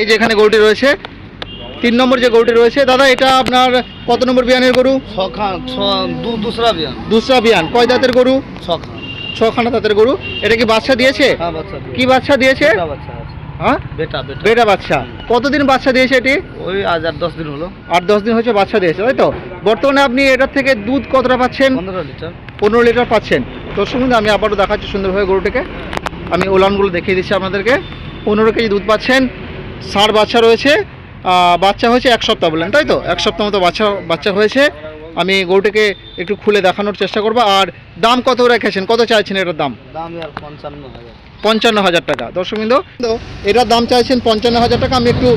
এই যে এখানে গরুটি রয়েছে তিন নম্বর যে গরুটি রয়েছে দাদা এটা আপনার কত নম্বর বিয়ানের গরু? দুসরা বিয়ান। দুসরা বিয়ান। কয় দাঁতের গরু? ছখান। দাঁতের গরু। এটা কি বাচ্চা দিয়েছে? হ্যাঁ। কি বাচ্চা দিয়েছে? হ্যাঁ? বেটা বাচ্চা। কতদিন বাচ্চা দিয়েছে এটি? ওই আজ আর দশ দিন হলো। আট দশ দিন হচ্ছে বাচ্চা দিয়েছে তাই তো? বর্তমানে আপনি এটার থেকে দুধ কতটা পাচ্ছেন? পনেরো লিটার। পনেরো লিটার পাচ্ছেন। তোর সঙ্গে আমি আবারও দেখাচ্ছি সুন্দরভাবে গরুটাকে। আমি ওলানগুলো দেখিয়ে দিচ্ছি আপনাদেরকে। পনেরো কেজি দুধ পাচ্ছেন। ষাঁড় বাচ্চা রয়েছে বাচ্চা হয়েছে এক সপ্তাহ বললেন তাই তো? এক সপ্তাহ মতো বাচ্চা বাচ্চা হয়েছে। আমি গরুটাকে একটু খুলে দেখানোর চেষ্টা করব। আর দাম কত রেখেছেন? কত চাইছেন এটার দাম? পঞ্চান্ন হাজার টাকা। দর্শকবৃন্দ তো এটার দাম চাইছেন পঞ্চান্ন হাজার টাকা। আমি একটু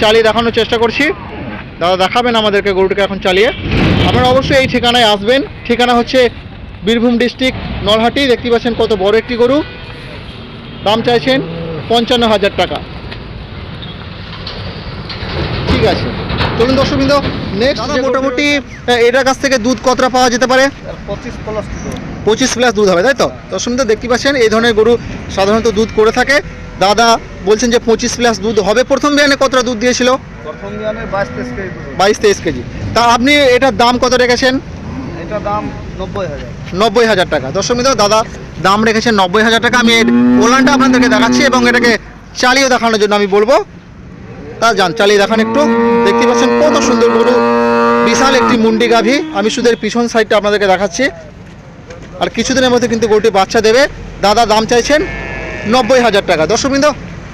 চালিয়ে দেখানোর চেষ্টা করছি। দাদা দেখাবেন আমাদেরকে গরুটাকে এখন চালিয়ে। আপনারা অবশ্যই এই ঠিকানায় আসবেন। ঠিকানা হচ্ছে বীরভূম ডিস্ট্রিক্ট নলহাটি। দেখতে পাচ্ছেন কত বড় একটি গরু। দাম চাইছেন পঞ্চান্ন হাজার টাকা। ঠিক আছে। চলুন দর্শকবৃন্দ নেক্সট মোটামুটি এটার কাছ থেকে দুধ কতটা পাওয়া যেতে পারে? পঁচিশ প্লাস পঁচিশ প্লাস দুধ হবে তাই তো? দর্শক দেখতে পাচ্ছেন এই ধরনের গরু সাধারণত দুধ করে থাকে। দাদা বলছেন যে পঁচিশ প্লাস দুধ হবে। প্রথম বিয়ানে কতটা দুধ দিয়েছিল? প্রথম বিয়ানে বাইশ তেইশ কেজি তা আপনি এটার দাম কত রেখেছেন? এটা দাম নব্বই হাজার। টাকা। দর্শক মিত্র দাদা দাম রেখেছেন নব্বই হাজার টাকা। আমি ওলানটা আপনাদেরকে দেখাচ্ছি এবং এটাকে চালিয়ে দেখানোর জন্য আমি বলব। তা যান চালিয়ে দেখান একটু। দেখতে পাচ্ছেন কত সুন্দর গরু বিশাল একটি মুন্ডি গাভী। আমি শুধু এর পিছন সাইডটা আপনাদেরকে দেখাচ্ছি। আর কিছুদিনের মধ্যে কিন্তু গরুটি বাচ্চা দেবে। দাদা দাম চাইছেন নব্বই হাজার টাকা। দর্শকবৃন্দ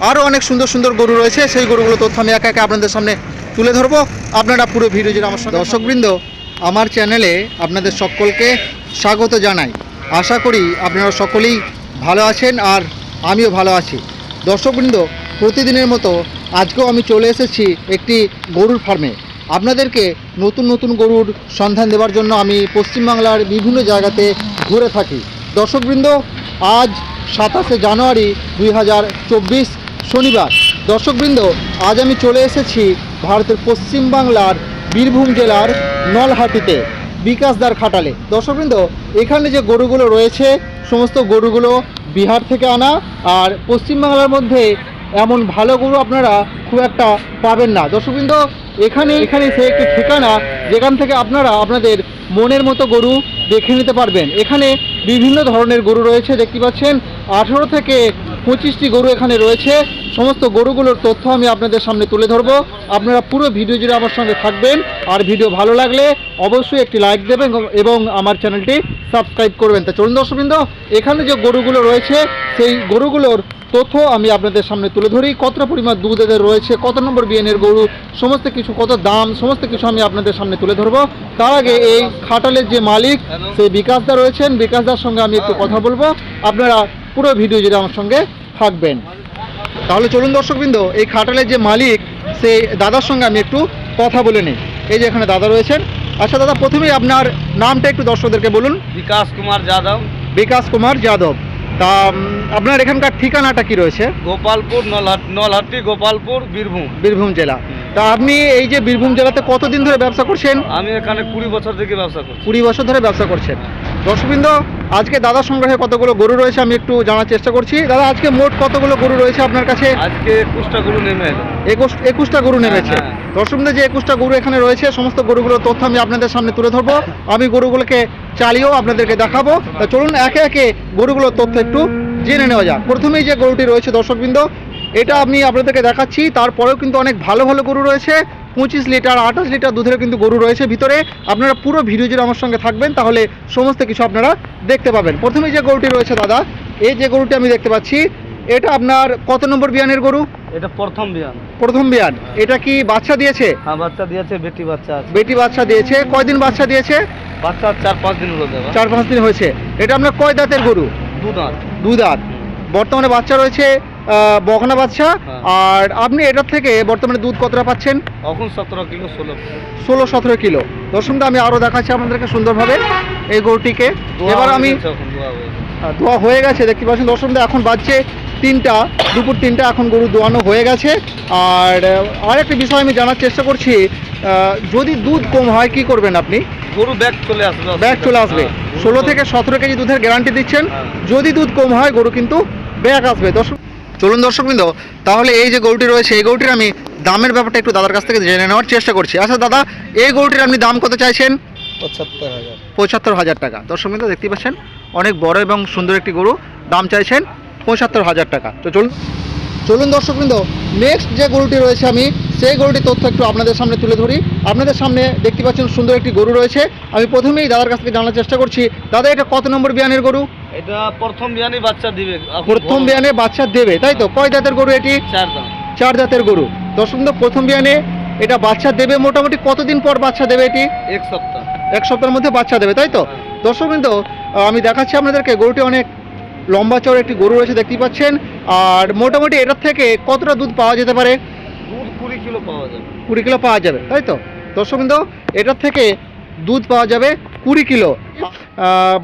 আরও অনেক সুন্দর সুন্দর গরু রয়েছে। সেই গরুগুলো তথ্য আমি একা একা আপনাদের সামনে তুলে ধরবো। আপনারা পুরো ভিডিও জুড়ে আমার দর্শকবৃন্দ, আমার চ্যানেলে আপনাদের সকলকে স্বাগত জানাই। আশা করি আপনারা সকলেই ভালো আছেন আর আমিও ভালো আছি। দর্শকবৃন্দ, প্রতিদিনের মতো আজকেও আমি চলে এসেছি একটি গরুর ফার্মে। আপনাদেরকে নতুন নতুন গরুর সন্ধান দেওয়ার জন্য আমি পশ্চিমবাংলার বিভিন্ন জায়গাতে ঘুরে থাকি। দর্শকবৃন্দ, আজ সাতাশে জানুয়ারি দুই হাজার চব্বিশ শনিবার। দর্শকবৃন্দ, আজ আমি চলে এসেছি ভারতের পশ্চিমবাংলার বীরভূম জেলার নলহাটিতে বিকাশদার খাটালে। দর্শকবৃন্দ, এখানে যে গরুগুলো রয়েছে, সমস্ত গরুগুলো বিহার থেকে আনা, আর পশ্চিমবাংলার মধ্যে এমন ভালো গরু আপনারা খুব একটা পাবেন না। দর্শকবৃন্দ, এখানে এখানে সে একটি ঠিকানা, যেখান থেকে আপনারা আপনাদের মনের মতো গরু দেখে নিতে পারবেন। এখানে বিভিন্ন ধরনের গরু রয়েছে, দেখতে পাচ্ছেন। আঠেরো থেকে পঁচিশটি গরু এখানে রয়েছে। সমস্ত গরুগুলোর তথ্য আমি আপনাদের সামনে তুলে ধরবো। আপনারা পুরো ভিডিও জুড়ে আমার সঙ্গে থাকবেন। আর ভিডিও ভালো লাগলে অবশ্যই একটি লাইক দেবেন এবং- আমার চ্যানেলটি সাবস্ক্রাইব করবেন। তা চলুন দর্শকবৃন্দ, এখানে যে গরুগুলো রয়েছে, সেই গরুগুলোর তথ্য আমি আপনাদের সামনে তুলে ধরি। কতটা পরিমাণ দুধ এদের রয়েছে কত নম্বর বিএনের গরু সমস্ত কিছু কত দাম সমস্ত কিছু আমি আপনাদের সামনে তুলে ধরবো। তার আগে এই খাটালের যে মালিক সেই বিকাশদা রয়েছেন। বিকাশদার সঙ্গে আমি একটু কথা বলব। আপনারা পুরো ভিডিও জুড়ে আমার সঙ্গে থাকবেন। তাহলে চলুন দর্শকবৃন্দ এই খাটালের যে মালিক সেই দাদার সঙ্গে আমি একটু কথা বলে নিই। এই যে এখানে দাদা রয়েছেন। আচ্ছা দাদা প্রথমেই আপনার নামটা একটু দর্শকদেরকে বলুন। বিকাশ কুমার যাদব। বিকাশ কুমার যাদব। তা আপনার এখানকার ঠিকানাটা কি রয়েছে? গোপালপুর নলহাট নলহাটি গোপালপুর বীরভূম। বীরভূম জেলা। তা আপনি এই যে বীরভূম জেলাতে কতদিন ধরে ব্যবসা করছেন? আমি এখানে কুড়ি বছর থেকে ব্যবসা করছি। কুড়ি বছর ধরে ব্যবসা করছেন। দর্শকবৃন্দ আজকে দাদার সংগ্রহে কতগুলো গরু রয়েছে আমি একটু জানার চেষ্টা করছি। দাদা আজকে মোট কতগুলো গরু রয়েছে আপনার কাছে? আজকে একুশটা গরু নেমে এলো। একুশ একুশটা গরু নেমেছে হ্যাঁ, হ্যাঁ। যে একুশটা গরু এখানে রয়েছে সমস্ত গরুগুলোর তথ্য আমি আপনাদের সামনে তুলে ধরবো। আমি গরুগুলোকে চালিয়েও আপনাদেরকে দেখাবো। তা চলুন একে একে গরুগুলোর তথ্য একটু জেনে নেওয়া যাক। প্রথমেই যে গরুটি রয়েছে দর্শকবৃন্দ এটা আমি আপনাদেরকে দেখাচ্ছি। তারপরেও কিন্তু অনেক ভালো ভালো গরু রয়েছে। পঁচিশ লিটার আঠাশ লিটার দুধের কিন্তু গরু রয়েছে ভিতরে। আপনারা পুরো ভিডিও জুড়ে আমার সঙ্গে থাকবেন তাহলে সমস্ত কিছু আপনারা দেখতে পাবেন। প্রথমেই যে গরুটি রয়েছে দাদা এই যে গরুটি আমি দেখতে পাচ্ছি এটা আপনার কত নম্বর বিয়ানের গরু? এটা প্রথম বিয়ান। প্রথম বিয়ান। এটা কি বাচ্চা দিয়েছে? হ্যাঁ বাচ্চা দিয়েছে বেটি বাচ্চা আছে। বেটি বাচ্চা দিয়েছে। কয়দিন বাচ্চা দিয়েছে? বাচ্চা চার পাঁচ দিন হলো চার পাঁচ দিন হয়েছে। এটা আপনার কয় দাঁতের গরু? দু দাঁত দুই দাঁত বর্তমানে বাচ্চা রয়েছে বকনা বাচ্চা হ্যাঁ। আর আপনি এটার থেকে বর্তমানে দুধ কতটা পাচ্ছেন? এখন সতেরো কিলো ষোলো। ষোলো সতেরো কিলো। দর্শকটা আমি আরও দেখাচ্ছি আপনাদেরকে সুন্দরভাবে এই গরুটিকে। এবার আমি দোয়া হয়ে গেছে। দেখতে পাচ্ছেন দর্শকদের এখন বাজছে তিনটা দুপুর তিনটা এখন গরু দোয়ানো হয়ে গেছে। আর আরেকটা বিষয় আমি জানার চেষ্টা করছি যদি দুধ কম হয় কি করবেন আপনি? গরু ব্যাগ চলে আসবে ব্যাগ চলে আসবে। হ্যাঁ, ষোলো থেকে সতেরো কেজি দুধের গ্যারান্টি দিচ্ছেন। হ্যাঁ। যদি দুধ কম হয় গরু কিন্তু ব্যাগ আসবে। দর্শক চলুন দর্শকবৃন্দ তাহলে এই যে গরুটি রয়েছে এই গরুটির আমি দামের ব্যাপারটা একটু দাদার কাছ থেকে জেনে নেওয়ার চেষ্টা করছি। আচ্ছা দাদা এই গরুটির আপনি দাম কত চাইছেন? পঁচাত্তর হাজার। পঁচাত্তর হাজার টাকা। দর্শকবৃন্দ দেখতে পাচ্ছেন অনেক বড় এবং সুন্দর একটি গরু দাম চাইছেন পঁচাত্তর হাজার টাকা। তো চলুন চলুন দর্শকবৃন্দ নেক্সট যে গরুটি রয়েছে আমি সেই গরুটির তথ্য একটু আপনাদের সামনে তুলে ধরি। আপনাদের সামনে দেখতে পাচ্ছেন সুন্দর একটি গরু রয়েছে। আমি প্রথমেই দাদার কাছ থেকে জানার চেষ্টা করছি দাদা এটা কত নম্বর বিয়ানের গরু? এটা প্রথম বিয়ানি বাচ্চা দিবে। প্রথম বিয়ানে বাচ্চা দেবে তাই তো? কয় দাঁতের গরু এটি? চার জাতের গরু। দর্শকবৃন্দ প্রথম বিয়ানে এটা বাচ্চা দেবে মোটামুটি কতদিন পর বাচ্চা দেবে এটি? এক সপ্তাহ। এক সপ্তাহের মধ্যে বাচ্চা দেবে তাই তো? হ্যাঁ। দর্শকবৃন্দ আমি দেখাচ্ছি আপনাদেরকে গরুটি অনেক লম্বা চড় একটি গরু রয়েছে দেখতেই পাচ্ছেন। আর মোটামুটি এটার থেকে কতটা দুধ পাওয়া যেতে পারে? দুধ কুড়ি কিলো পাওয়া যাবে। কুড়ি কিলো পাওয়া যাবে তাই তো? দর্শকবৃন্দ এটার থেকে দুধ পাওয়া যাবে কুড়ি কিলো।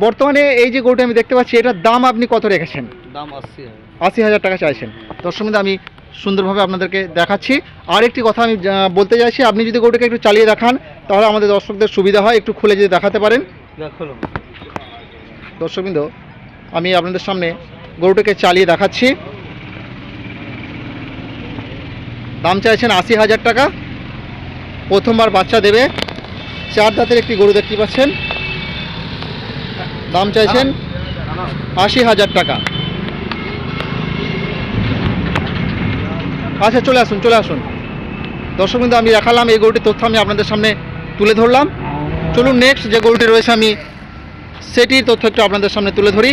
বর্তমানে এই যে গরুটি আমি দেখতে পাচ্ছি এটার দাম আপনি কত রেখেছেন? দাম আশি হাজার। আশি হাজার টাকা চাইছেন। দর্শকবৃন্দ আমি সুন্দরভাবে আপনাদেরকে দেখাচ্ছি। আর একটি কথা আমি বলতে চাইছি আপনি যদি গরুটাকে একটু চালিয়ে দেখান তাহলে আমাদের দর্শকদের সুবিধা হয় একটু খুলে যদি দেখাতে পারেন। দর্শকবৃন্দ আমি আপনাদের সামনে গরুটাকে চালিয়ে দেখাচ্ছি। দাম চাইছেন আশি হাজার টাকা। প্রথমবার বাচ্চা দেবে। চার দাঁতের একটি গরু দেখতে পাচ্ছেন। দাম চাইছেন আশি হাজার টাকা। আচ্ছা চলে আসুন চলে আসুন। দর্শক দর্শকবৃন্দ আমি দেখালাম এই গরুটির তথ্য আমি আপনাদের সামনে তুলে ধরলাম। চলুন নেক্সট যে গরুটি রয়েছে, আমি সেটির তথ্য একটু আপনাদের সামনে তুলে ধরি।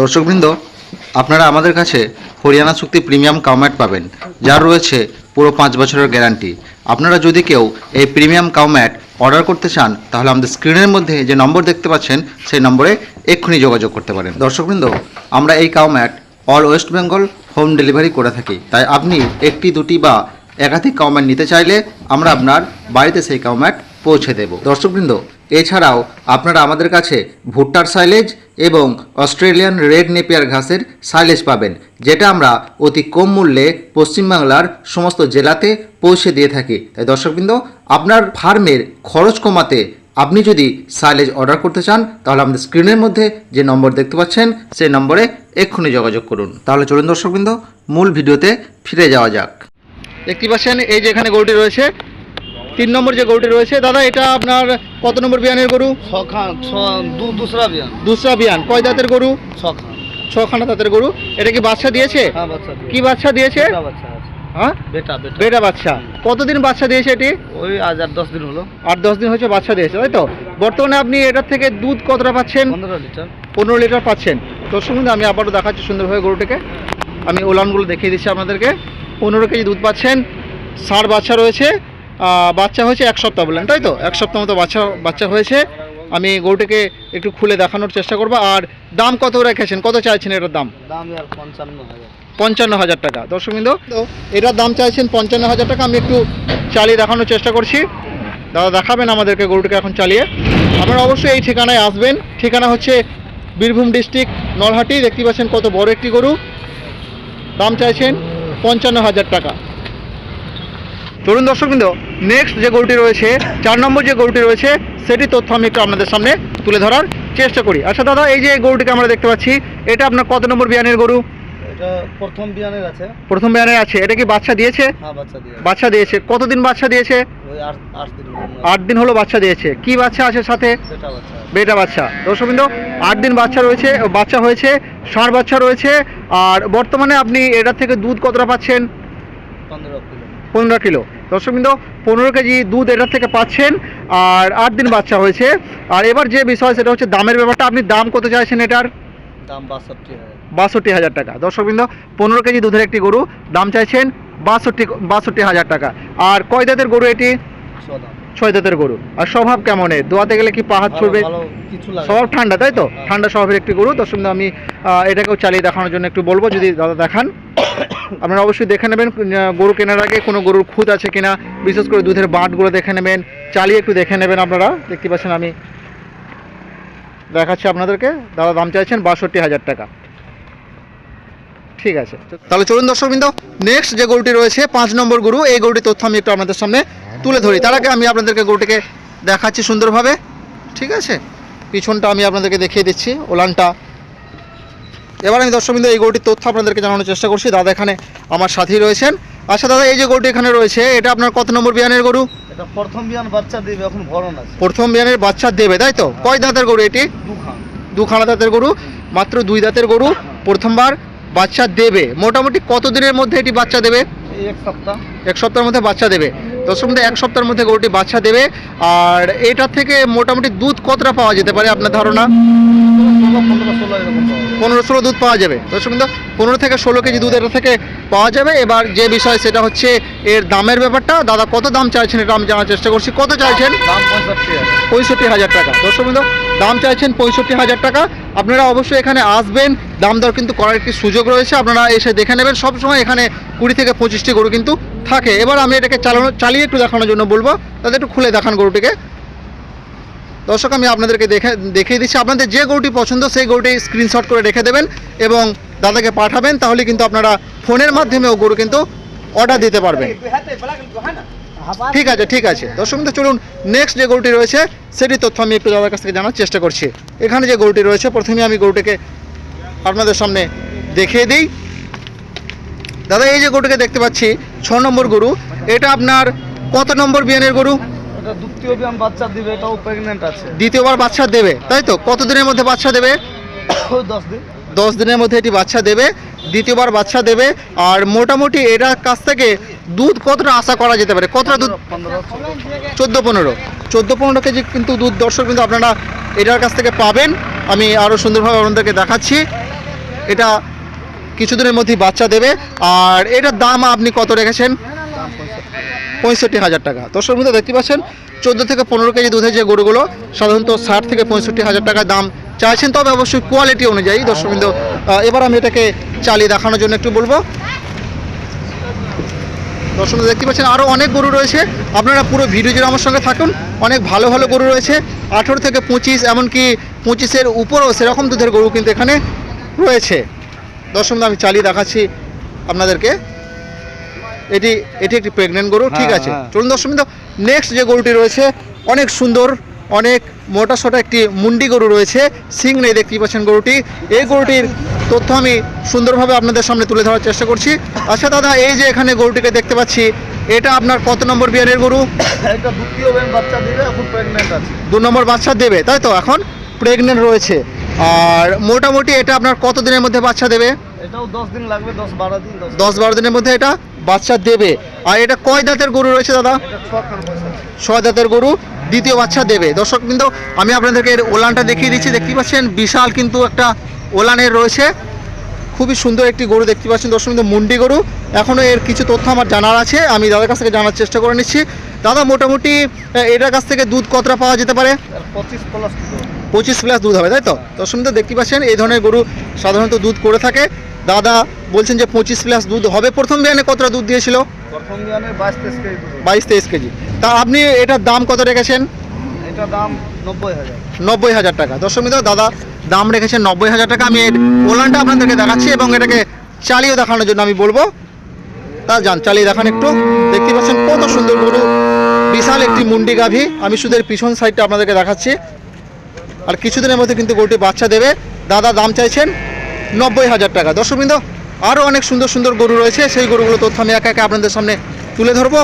দর্শকবৃন্দ আপনারা আমাদের কাছে হরিয়ানা চুক্তি প্রিমিয়াম কাউম্যাট পাবেন, যার রয়েছে পুরো পাঁচ বছরের গ্যারান্টি। আপনারা যদি কেউ এই প্রিমিয়াম কাউম্যাট অর্ডার করতে চান, তাহলে আমাদের স্ক্রিনের মধ্যে যে নম্বর দেখতে পাচ্ছেন, সেই নম্বরে এক্ষুনি যোগাযোগ করতে পারেন। দর্শকবৃন্দ, আমরা এই cow mat all West Bengal home delivery করে থাকি। তাই আপনি একটি, দুটি বা একাধিক কাউম্যাট নিতে চাইলে আমরা আপনার বাড়িতে সেই কাউ ম্যাট পৌঁছে দেব। দর্শকবৃন্দ এছাড়াও আপনারা আমাদের কাছে ভুট্টার সাইলেজ এবং অস্ট্রেলিয়ান রেড নেপিয়ার ঘাসের সাইলেজ পাবেন, যেটা আমরা অতি কম মূল্যে পশ্চিমবাংলার সমস্ত জেলাতে পৌঁছে দিয়ে থাকি। তাই দর্শকবৃন্দ, আপনার ফার্মের খরচ কমাতে আপনি যদি সাইলেজ অর্ডার করতে চান, তাহলে আমাদের স্ক্রিনের মধ্যে যে নম্বর দেখতে পাচ্ছেন সেই নম্বরে এক্ষুনি যোগাযোগ করুন। তাহলে চলুন দর্শকবৃন্দ, মূল ভিডিওতে ফিরে যাওয়া যাক। দেখতে পাচ্ছেন, এই যে এখানে গরুটি রয়েছে তিন নম্বর যে গরুটি রয়েছে দাদা এটা আপনার কত নম্বর বিয়ানের গরু? দুসরা বিয়ান। দুসরা বিয়ান। কয় দাঁতের গরু? ছখান। দাঁতের গরু। এটা কি বাচ্চা দিয়েছে? হ্যাঁ কি বাচ্চা দিয়েছে? বেটা বাচ্চা হ্যাঁ? বেটা বাচ্চা। কতদিন বাচ্চা দিয়েছে এটি? ওই আজ আর দশ দিন হলো। আট দশ দিন হচ্ছে বাচ্চা দিয়েছে তাই তো? বর্তমানে আপনি এটার থেকে দুধ কতটা পাচ্ছেন? পনেরো লিটার। পনেরো লিটার পাচ্ছেন। দর্শক বন্ধু আমি আবারও দেখাচ্ছি সুন্দরভাবে গরুটিকে। আমি ওলানগুলো দেখিয়ে দিচ্ছি আপনাদেরকে। পনেরো কেজি দুধ পাচ্ছেন। ষাঁড় বাচ্চা রয়েছে। বাচ্চা হয়েছে এক সপ্তাহ বললেন তাই তো? এক সপ্তাহ মতো বাচ্চা বাচ্চা হয়েছে। আমি গরুটাকে একটু খুলে দেখানোর চেষ্টা করব। আর দাম কত রেখেছেন? কত চাইছেন এটার দাম? দাম পঞ্চান্ন হাজার। পঞ্চান্ন হাজার টাকা। দর্শকবৃন্দ তো এটার দাম চাইছেন পঞ্চান্ন হাজার টাকা। আমি একটু চালিয়ে দেখানোর চেষ্টা করছি। দাদা দেখাবেন আমাদেরকে গরুটাকে এখন চালিয়ে। আপনারা অবশ্যই এই ঠিকানায় আসবেন। ঠিকানা হচ্ছে বীরভূম ডিস্ট্রিক্ট নলহাটি। দেখতে পাচ্ছেন কত বড় একটি গরু। দাম চাইছেন পঞ্চান্ন হাজার টাকা। চলুন দর্শকবৃন্দ নেক্সট যে গরুটি রয়েছে চার নম্বর যে গরুটি রয়েছে সেটি তথ্য আমি একটু আপনাদের সামনে তুলে ধরার চেষ্টা করি। আচ্ছা দাদা এই যে গরুটিকে আমরা দেখতে পাচ্ছি এটা আপনার কত নম্বর বিয়ানের গরু? প্রথম বিয়ানের আছে। প্রথম বিয়ানে আছে এটা কি বাচ্চা দিয়েছে? হ্যাঁ বাচ্চা দিয়ে বাচ্চা দিয়েছে। কতদিন বাচ্চা দিয়েছে? আট দিন হলো। বাচ্চা দিয়েছে। কি বাচ্চা আছে সাথে? বেটা বাচ্চা দর্শকবৃন্দ আট দিন বাচ্চা রয়েছে বাচ্চা হয়েছে ষাঁড় বাচ্চা রয়েছে আর বর্তমানে আপনি এটার থেকে দুধ কতটা পাচ্ছেন? পনেরো কিলো। দর্শকবৃন্দ পনেরো কেজি দুধ এটার থেকে পাচ্ছেন আর আট দিন বাচ্চা হয়েছে। আর এবার যে বিষয় সেটা হচ্ছে দামের ব্যাপারটা। আপনি দাম কত চাইছেন এটার? দাম বাষট্টি হাজার। বাষট্টি হাজার টাকা। দর্শকবৃন্দ পনেরো কেজি দুধের একটি গরু দাম চাইছেন বাষট্টি বাষট্টি হাজার টাকা। আর কয় দাঁতের গরু এটি? ছয় দাঁতের গরু। আর স্বভাব কেমন এর? দোয়াতে গেলে কি পাহাড় লাগে। স্বভাব ঠান্ডা তাই তো? হ্যাঁ। ঠান্ডা স্বভাবের একটি গরু। দর্শক আমি এটাকেও চালিয়ে দেখানোর জন্য একটু বলব যদি দাদা দেখান। আপনারা অবশ্যই দেখে নেবেন গরু কেনার আগে কোনো গরুর খুঁত আছে কিনা। বিশেষ করে দুধের বাঁটগুলো দেখে নেবেন চালিয়ে একটু দেখে নেবেন আপনারা। দেখতে পাচ্ছেন আমি দেখাচ্ছি আপনাদেরকে। দাদা দাম চাইছেন বাষট্টি হাজার টাকা। ঠিক আছে। তাহলে চলুন দর্শকবৃন্দ নেক্সট যে গরুটি রয়েছে পাঁচ নম্বর গরু এই গরুটির তথ্য আমি একটু আপনাদের সামনে তুলে ধরি। তার আগে আমি আপনাদেরকে গরুটিকে দেখাচ্ছি সুন্দরভাবে। ঠিক আছে? পিছনটা আমি আপনাদেরকে দেখিয়ে দিচ্ছি ওলানটা। এবার আমি দর্শকবৃন্দ এই গরুটির তথ্য আপনাদেরকে জানানোর চেষ্টা করছি। দাদা এখানে আমার সাথেই রয়েছেন। আচ্ছা দাদা এই যে গরুটি এখানে রয়েছে এটা আপনার কত নম্বর বিয়ানের গরু? এটা প্রথম বিয়ান বাচ্চা দিবে এখন ভরণ আছে। প্রথম বিয়ানের বাচ্চা দেবে তাই তো? কয় দাঁতের গরু এটি? দুখান। দাঁতের গরু মাত্র দুই দাঁতের গরু প্রথমবার বাচ্চা দেবে। মোটামুটি কত দিনের মধ্যে এটি বাচ্চা দেবে? এক সপ্তাহ। এক সপ্তাহের মধ্যে বাচ্চা দেবে। দর্শক মধ্যে এক সপ্তাহের মধ্যে গরুটি বাচ্চা দেবে। আর এটা থেকে মোটামুটি দুধ কতটা পাওয়া যেতে পারে আপনার ধারণা? পনেরো ষোলো দুধ পাওয়া যাবে। দর্শক পনেরো থেকে ষোলো কেজি দুধ এটা থেকে পাওয়া যাবে। এবার যে বিষয় সেটা হচ্ছে এর দামের ব্যাপারটা। দাদা কত দাম চাইছেন এটা আমি জানার চেষ্টা করছি। কত চাইছেন? পঁয়ষট্টি হাজার টাকা। দর্শক বৃন্দ, দাম চাইছেন পঁয়ষট্টি হাজার টাকা। আপনারা অবশ্যই এখানে আসবেন। দাম দর কিন্তু করার একটি সুযোগ রয়েছে। আপনারা এসে দেখে নেবেন। সবসময় এখানে কুড়ি থেকে পঁচিশটি গরু কিন্তু থাকে। এবার আমি এটাকে চালানো চালিয়ে একটু দেখানোর জন্য বলব। তাদের একটু খুলে দেখান গরুটিকে। দর্শক আমি আপনাদেরকে দেখে দেখিয়ে দিচ্ছি। আপনাদের যে গরুটি পছন্দ সেই গরুটি স্ক্রিনশট করে রেখে দেবেন এবং দাদাকে পাঠাবেন। তাহলে কিন্তু আপনারা ফোনের মাধ্যমেও গরু কিন্তু অর্ডার দিতে পারবেন। ঠিক আছে ঠিক আছে। দর্শক বন্ধু, চলুন নেক্সট যে গরুটি রয়েছে সেটি তথ্য আমি একটু দাদার কাছ থেকে জানার চেষ্টা করছি। এখানে যে গরুটি রয়েছে প্রথমে আমি গরুটিকে আপনাদের সামনে দেখিয়ে দিই। দাদা এই যে গরুটিকে দেখতে পাচ্ছি ছ নম্বর গরু। এটা আপনার কত নম্বর বিয়ানের গরু? এটা দ্বিতীয় বিয়ান বাচ্চা দিবে এটাও প্রেগনেন্ট আছে। দ্বিতীয়বার বাচ্চা দেবে তাই তো? কত দিনের মধ্যে বাচ্চা দেবে? দশ দিন। দশ দিনের মধ্যে এটি বাচ্চা দেবে দ্বিতীয়বার বাচ্চা দেবে আর মোটামুটি এটার কাছ থেকে দুধ কতটা আশা করা যেতে পারে? কতটা দুধ? চোদ্দ পনেরো। চোদ্দ পনেরো কেজি কিন্তু দুধ দর্শক কিন্তু আপনারা এটার কাছ থেকে পাবেন। আমি আরও সুন্দরভাবে আপনাদেরকে দেখাচ্ছি। এটা কিছুদিনের মধ্যেই বাচ্চা দেবে। আর এটার দাম আপনি কত রেখেছেন? পঁয়ষট্টি হাজার টাকা। দর্শক মধ্যে দেখতে পাচ্ছেন, চোদ্দ থেকে পনেরো কেজি দুধের যে গরুগুলো, সাধারণত ষাট থেকে পঁয়ষট্টি হাজার টাকা দাম চাইছেন, তবে অবশ্যই কোয়ালিটি অনুযায়ী দর্শকবৃন্দ এবার আমি এটাকে চালিয়ে দেখানোর জন্য একটু বলব। দর্শক দেখতে পাচ্ছেন আরও অনেক গরু রয়েছে। আপনারা পুরো ভিডিও জুড়ে আমার সঙ্গে থাকুন। অনেক ভালো ভালো গরু রয়েছে। আঠেরো থেকে পঁচিশ, এমনকি পঁচিশের উপরও সেরকম দুধের গরু কিন্তু এখানে রয়েছে। দর্শক আমি চালিয়ে দেখাচ্ছি আপনাদেরকে। এটি এটি একটি প্রেগনেন্ট গরু ঠিক হ্যাঁ, আছে? হ্যাঁ। চলুন দর্শক নেক্সট যে গরুটি রয়েছে অনেক সুন্দর অনেক মোটা সোটা একটি মুন্ডি গরু রয়েছে সিং নেই দেখতেই পাচ্ছেন গরুটি। এই গরুটির তথ্য আমি সুন্দরভাবে আপনাদের সামনে তুলে ধরার চেষ্টা করছি। আচ্ছা দাদা এই যে এখানে গরুটিকে দেখতে পাচ্ছি এটা আপনার কত নম্বর বিয়ারের গরু? এটা দ্বিতীয় বাচ্চা দিবে এখন প্রেগনেন্ট আছে। দু নম্বর বাচ্চা দেবে তাই তো? এখন প্রেগনেন্ট রয়েছে। আর মোটামুটি এটা আপনার কত দিনের মধ্যে বাচ্চা দেবে? এটাও দশ দিন লাগবে দশ বারো দিন দশ দশ বারো দিনের মধ্যে এটা বাচ্চা দেবে। আর এটা কয় দাঁতের গরু রয়েছে দাদা? ছয় দাঁতের গরু দ্বিতীয় বাচ্চা দেবে। দর্শক কিন্তু আমি আপনাদেরকে এর ওলানটা দেখিয়ে দিচ্ছি। দেখতে পাচ্ছেন বিশাল কিন্তু একটা ওলানের রয়েছে। খুবই সুন্দর একটি গরু দেখতে পাচ্ছেন। দর্শক কিন্তু মুন্ডি গরু। এখনও এর কিছু তথ্য আমার জানার আছে। আমি দাদার কাছ থেকে জানার চেষ্টা করে নিচ্ছি। দাদা মোটামুটি এটার কাছ থেকে দুধ কতটা পাওয়া যেতে পারে? পঁচিশ প্লাস পঁচিশ প্লাস দুধ হবে তাই তো? দর্শক দেখতে পাচ্ছেন এই ধরনের গরু সাধারণত দুধ করে থাকে। দাদা বলছেন যে পঁচিশ প্লাস দুধ হবে। প্রথম বিয়ানে কতটা দুধ দিয়েছিল? প্রথম বিয়ানে বাইশ তেইশ কেজি তা আপনি এটার দাম কত রেখেছেন? এটা দাম নব্বই হাজার। নব্বই হাজার টাকা। দর্শক মিত্র দাদা দাম রেখেছেন নব্বই হাজার টাকা। আমি এর ওলানটা আপনাদেরকে দেখাচ্ছি এবং এটাকে চালিয়ে দেখানোর জন্য আমি বলব। তা যান চালিয়ে দেখান একটু। দেখতে পাচ্ছেন কত সুন্দর গরু। বিশাল একটি মুন্ডি গাভী। আমি শুধু এর পিছন সাইডটা আপনাদেরকে দেখাচ্ছি। আর কিছুদিনের মধ্যে কিন্তু গরুটি বাচ্চা দেবে। দাদা দাম চাইছেন নব্বই হাজার টাকা। দর্শকবৃন্দ, আরও অনেক সুন্দর সুন্দর গরু রয়েছে। সেই গরুগুলো তথ্য আমি একা একা আপনাদের সামনে তুলে ধরবো।